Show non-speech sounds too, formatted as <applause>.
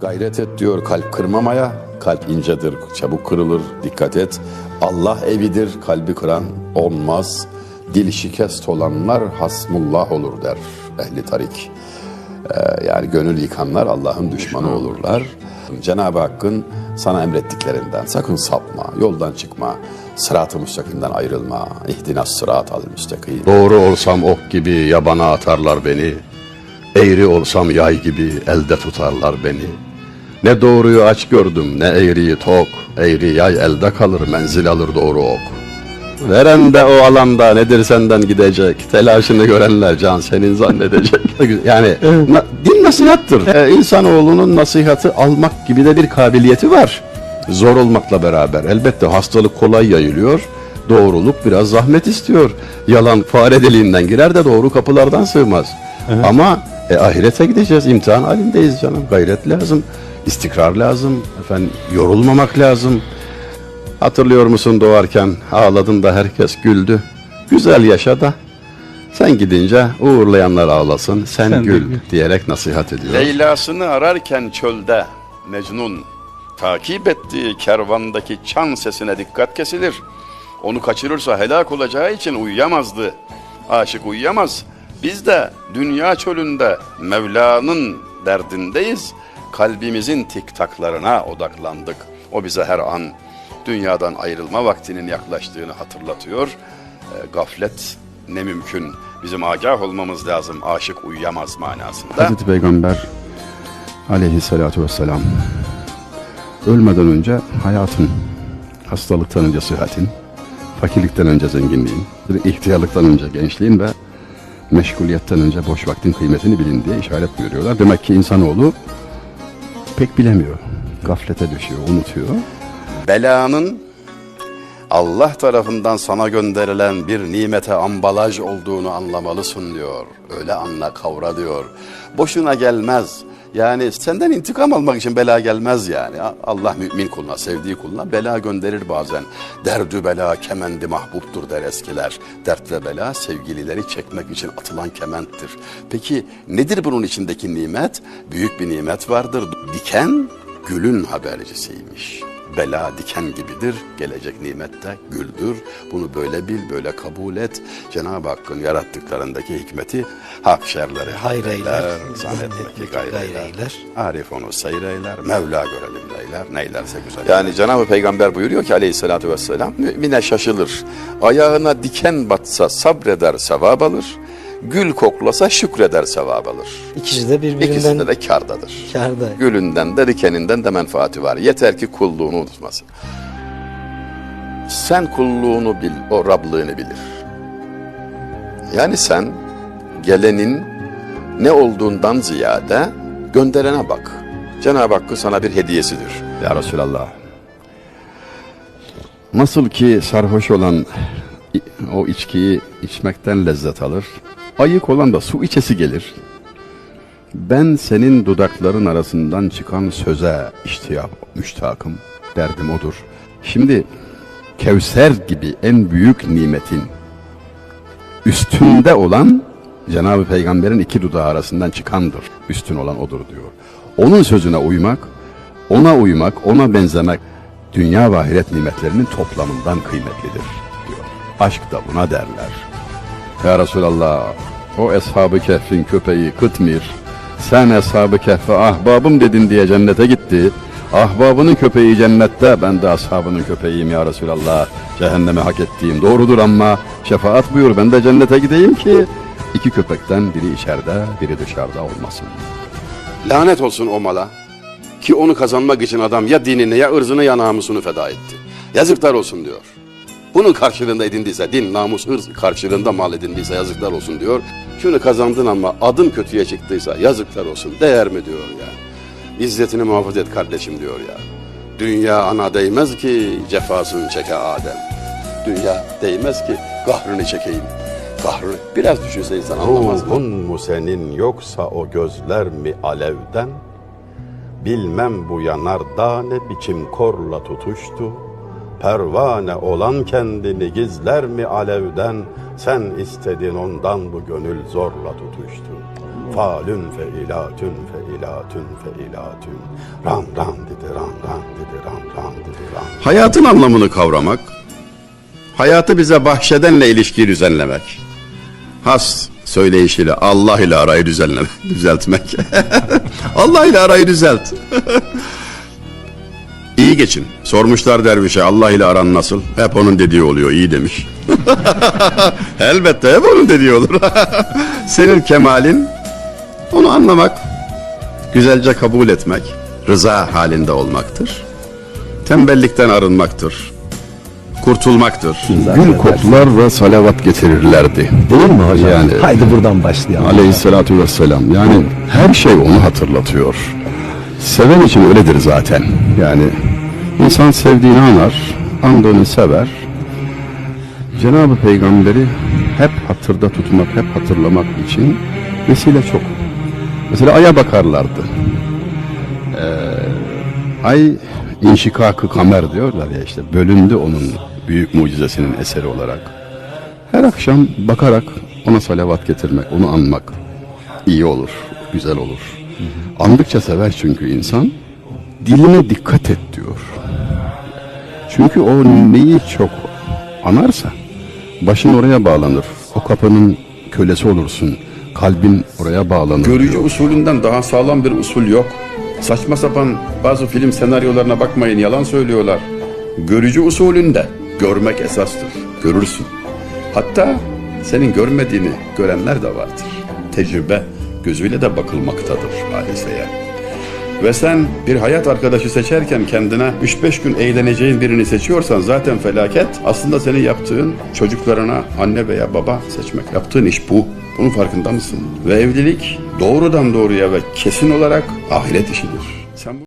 Gayret et diyor kalp kırmamaya. Kalp incedir, çabuk kırılır. Dikkat et. Allah evidir, kalbi kıran olmaz. Dil şikest olanlar hasmullah olur der ehli tarik. Ee, yani gönül yıkanlar Allah'ın düşmanı olurlar. Cenab-ı Hakk'ın sana emrettiklerinden sakın sapma, yoldan çıkma, sırat-ı müstakimden ayrılma. İhdinas sırat-ı müstakim. Doğru olsam ok gibi yabana atarlar beni. Eğri olsam yay gibi elde tutarlar beni. Ne doğruyu aç gördüm ne eğriyi tok. Eğri yay elde kalır menzil alır doğru ok. Veren de o alanda nedir senden gidecek. Telaşını görenler can senin zannedecek. <laughs> Yani na- din nasihattır. Ee, insanoğlunun nasihatı almak gibi de bir kabiliyeti var. Zor olmakla beraber elbette hastalık kolay yayılıyor. Doğruluk biraz zahmet istiyor. Yalan fare deliğinden girer de doğru kapılardan sığmaz. Ama e, ahirete gideceğiz. imtihan halindeyiz canım. Gayret lazım. İstikrar lazım. Efendim yorulmamak lazım. Hatırlıyor musun doğarken ağladın da herkes güldü. Güzel yaşa da sen gidince uğurlayanlar ağlasın sen, Sen gül. diyerek nasihat ediyor. Leyla'sını ararken çölde Mecnun takip ettiği kervandaki çan sesine dikkat kesilir. Onu kaçırırsa helak olacağı için uyuyamazdı. Aşık uyuyamaz. Biz de dünya çölünde Mevla'nın derdindeyiz. Kalbimizin tiktaklarına odaklandık. O bize her an dünyadan ayrılma vaktinin yaklaştığını hatırlatıyor. E, gaflet ne mümkün. Bizim agah olmamız lazım. Aşık uyuyamaz manasında. Hazreti Peygamber aleyhissalatu vesselam ölmeden önce hayatın, hastalıktan önce sıhhatin, fakirlikten önce zenginliğin, ihtiyarlıktan önce gençliğin ve meşguliyetten önce boş vaktin kıymetini bilin diye işaret buyuruyorlar. Demek ki insanoğlu pek bilemiyor. Gaflete düşüyor, unutuyor. belanın Allah tarafından sana gönderilen bir nimete ambalaj olduğunu anlamalısın diyor. Öyle anla kavra diyor. Boşuna gelmez. Yani senden intikam almak için bela gelmez yani. Allah mümin kuluna, sevdiği kuluna bela gönderir bazen. Derdü bela kemendi mahbuptur der eskiler. Dert ve bela sevgilileri çekmek için atılan kementtir. Peki nedir bunun içindeki nimet? Büyük bir nimet vardır. Diken gülün habercisiymiş bela diken gibidir. Gelecek nimette güldür. Bunu böyle bil, böyle kabul et. Cenab-ı Hakk'ın yarattıklarındaki hikmeti hak şerleri Hayır eyler, zannetmek gayr gayreyler. eyler. Arif onu seyreyler, Mevla görelim neyler, neylerse güzel. Yani Cenab-ı Peygamber buyuruyor ki aleyhissalatü vesselam, mümine şaşılır. Ayağına diken batsa sabreder, sevap alır. Gül koklasa şükreder, sevap alır. İkisi de birbirinden İkisinde de kardadır. kârda. Gülünden de dikeninden de menfaati var. Yeter ki kulluğunu unutmasın. Sen kulluğunu bil, o Rablığını bilir. Yani sen gelenin ne olduğundan ziyade gönderene bak. Cenab-ı Hakk'ın sana bir hediyesidir. Ya Resulallah. Nasıl ki sarhoş olan o içkiyi içmekten lezzet alır. Ayık olan da su içesi gelir. Ben senin dudakların arasından çıkan söze iştiyap, müştakım, derdim odur. Şimdi Kevser gibi en büyük nimetin üstünde olan Cenab-ı Peygamber'in iki dudağı arasından çıkandır. Üstün olan odur diyor. Onun sözüne uymak, ona uymak, ona benzemek dünya ve ahiret nimetlerinin toplamından kıymetlidir diyor. Aşk da buna derler. Ya Resulallah o eshab-ı kehfin köpeği Kıtmir sen eshab-ı kehfe ahbabım dedin diye cennete gitti. Ahbabının köpeği cennette ben de ashabının köpeğiyim ya Resulallah. Cehenneme hak ettiğim doğrudur ama şefaat buyur ben de cennete gideyim ki iki köpekten biri içeride biri dışarıda olmasın. Lanet olsun o mala. Ki onu kazanmak için adam ya dinini ya ırzını ya namusunu feda etti. Yazıklar olsun diyor. Bunun karşılığında edindiyse, din, namus, ırz karşılığında mal edindiyse yazıklar olsun diyor. Şunu kazandın ama adın kötüye çıktıysa yazıklar olsun. Değer mi diyor ya. İzzetini muhafaza et kardeşim diyor ya. Dünya ana değmez ki cefasını çeke Adem. Dünya değmez ki kahrını çekeyim. Kahrını biraz düşünse insan anlamaz mı? Ruhun mu senin yoksa o gözler mi alevden? Bilmem bu yanardağ ne biçim korla tutuştu. Pervane olan kendini gizler mi alevden? Sen istedin ondan bu gönül zorla tutuştu. Falün feilatün feilatün feilatün. Ran ran dedi ran ran dedi ran ran dedi ran. Hayatın anlamını kavramak, hayatı bize bahşedenle ilişkiyi düzenlemek, has söyleyişiyle Allah ile arayı düzenlemek, <laughs> düzeltmek. <laughs> Allah ile arayı düzelt. <laughs> İyi geçin. Sormuşlar dervişe Allah ile aran nasıl? Hep onun dediği oluyor. iyi demiş. <laughs> Elbette hep onun dediği olur. <laughs> Senin kemalin onu anlamak, güzelce kabul etmek, rıza halinde olmaktır. Tembellikten arınmaktır. Kurtulmaktır. Gül koklar ve salavat getirirlerdi. Değil mi hocam? Yani Haydi buradan başlayalım. aleyhissalatü vesselam yani her şey onu hatırlatıyor. Seven için öyledir zaten. Yani insan sevdiğini anar, andığını sever. Cenab-ı Peygamberi hep hatırda tutmak, hep hatırlamak için vesile çok. Mesela aya bakarlardı. Ee, ay inşikakı kamer diyorlar ya işte bölündü onun büyük mucizesinin eseri olarak. Her akşam bakarak ona salavat getirmek, onu anmak iyi olur, güzel olur. Andıkça sever çünkü insan. Diline dikkat et diyor. Çünkü o neyi çok anarsa başın oraya bağlanır. O kapının kölesi olursun. Kalbin oraya bağlanır. Görücü usulünden daha sağlam bir usul yok. Saçma sapan bazı film senaryolarına bakmayın yalan söylüyorlar. Görücü usulünde görmek esastır. Görürsün. Hatta senin görmediğini görenler de vardır. Tecrübe gözüyle de bakılmaktadır hadiseye. Ve sen bir hayat arkadaşı seçerken kendine 3-5 gün eğleneceğin birini seçiyorsan zaten felaket. Aslında senin yaptığın çocuklarına anne veya baba seçmek. Yaptığın iş bu. Bunun farkında mısın? Ve evlilik doğrudan doğruya ve kesin olarak ahiret işidir. Sen bu